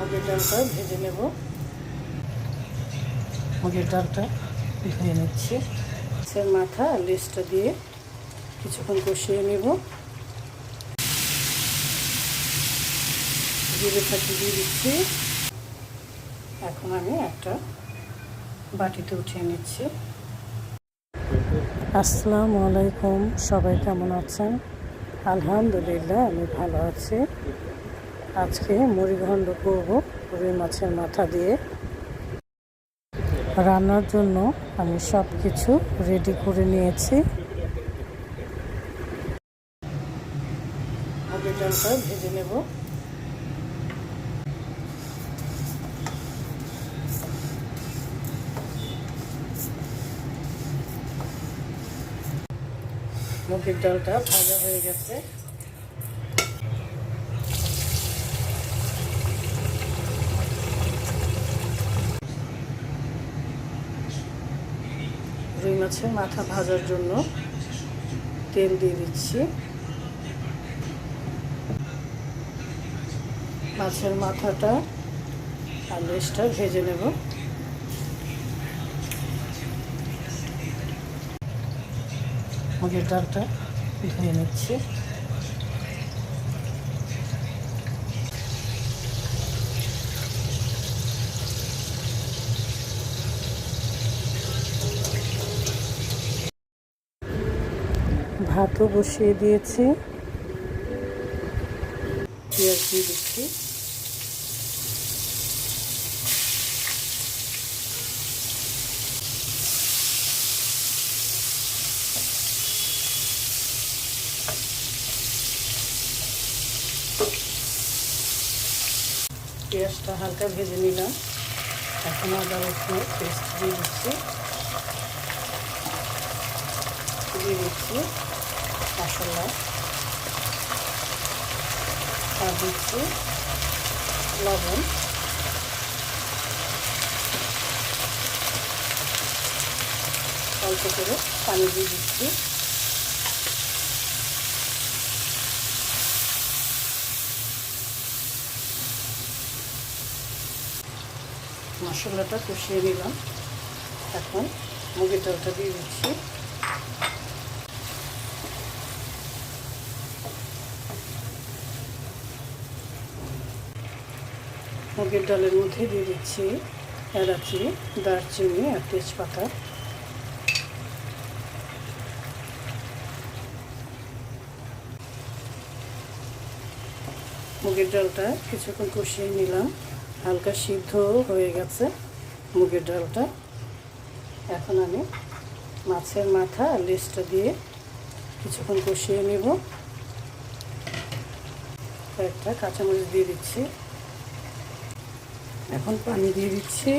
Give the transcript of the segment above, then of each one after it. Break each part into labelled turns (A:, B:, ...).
A: মুগের ডালটা ভেজে নেব। মুগের ডালটা ধুয়ে নিচ্ছি। মাছের মাথা লেজটা দিয়ে কিছুক্ষণ কষিয়ে নেব। জিরে ফাটি দিয়ে দিচ্ছি। এখন আমি একটা বাটিতে উঠিয়ে নিচ্ছি। আসসালামু আলাইকুম, সবাই কেমন আছেন? আলহামদুলিল্লাহ, আমি ভালো আছি। আজকে মুড়িঘণ্ড করব রুই মাছের মাথা দিয়ে। রান্নার জন্য আমি সব কিছু রেডি করে নিয়েছি। ডালটা ভেজে নেব। মুগের ডালটা ভাজা হয়ে গেছে। রুই মাছের মাথা ভাজার জন্য তেল দিয়ে দিচ্ছি। মাছের মাথাটা আর লেজটা ভেজে নেব। মুগের ডালটা ধুয়ে নিচ্ছি। ভাতও বসিয়ে দিয়েছি। পেঁয়াজ দিয়ে দিচ্ছি। পেঁয়াজটা হালকা ভেজে নিলাম। এখন আদা রসুন পেস্ট দিয়ে দিচ্ছি। দিয়ে দিচ্ছি। মশলা। আর দিচ্ছি। লবণ। অল্প করে পানি দিয়ে দিচ্ছি। মশলাটা কষিয়ে নিলাম। এখন মুগের ডালটা দিয়ে দিচ্ছি। মুগের ডালের মধ্যে দিয়ে দিচ্ছি এলাচি, দারচিনি আর তেজপাতা। মুগের ডালটা কিছুক্ষণ কষিয়ে নিলাম। হালকা সিদ্ধ হয়ে গেছে মুগের ডালটা। এখন আমি মাছের মাথা আর লেজটা দিয়ে কিছুক্ষণ কষিয়ে নেব। কয়েকটা কাঁচামরিচ দিয়ে দিচ্ছি। এখন পানি দিয়ে দিচ্ছি।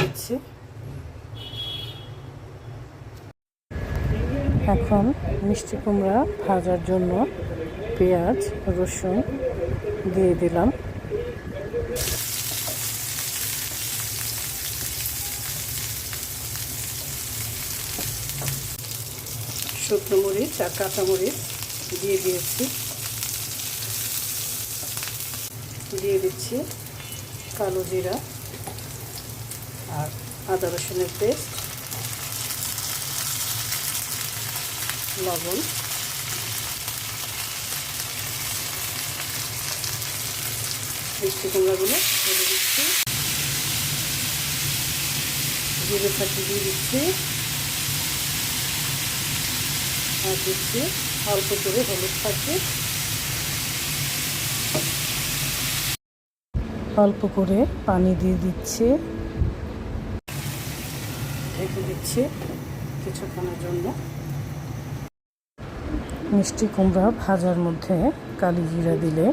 A: দিচ্ছি। এখন মিষ্টি কুমড়া ভাজার জন্য পেঁয়াজ রসুন দিয়ে দিলাম। শুকনো মরিচ আর কাঁচামরিচ দিয়ে দিয়েছি। দিয়ে দিচ্ছি কালো জিরা আর আদা রসুনের পেস্ট, লবণ। মিষ্টি কুমড়াগুলো দিয়ে দিচ্ছি। জিরে ফাটি দিয়ে দিচ্ছি। আর দিচ্ছি অল্প করে হলুদ পাখি অল্প করে পানি দিয়ে দিচ্ছি। ঢেকে দিচ্ছি কিছুক্ষণের জন্য। মিষ্টি কুমড়া ভাজার মধ্যে কালি জিরা দিলে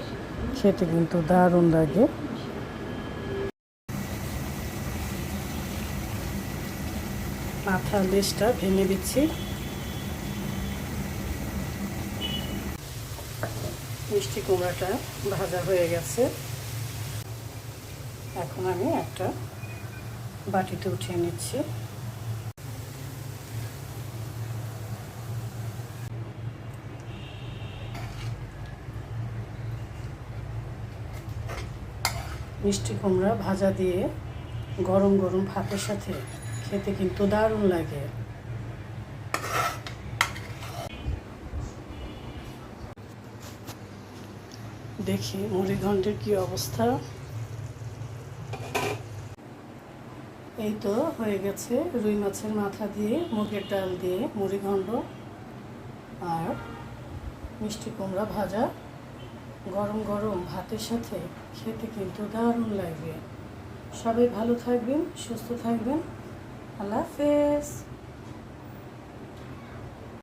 A: খেতে কিন্তু দারুণ লাগে। মাথা লেজটা ভেঙে দিচ্ছি। মিষ্টি কুমড়াটা ভাজা হয়ে গেছে। এখন আমি একটা বাটিতে উঠিয়ে নিচ্ছি। মিষ্টি কুমড়া ভাজা দিয়ে গরম গরম ভাতের সাথে খেতে কিন্তু দারুণ লাগে। দেখি মুড়িঘণ্টের কি অবস্থা। এই তো হয়ে গেছে রুই মাছের মাথা দিয়ে, মুগের ডাল দিয়ে মুড়িঘণ্ট আর মিষ্টি কুমড়া ভাজা। গরম গরম ভাতের সাথে খেতে কিন্তু দারুণ লাগবে সবাই ভালো থাকবেন, সুস্থ থাকবেন। আল্লাহ হাফেজ।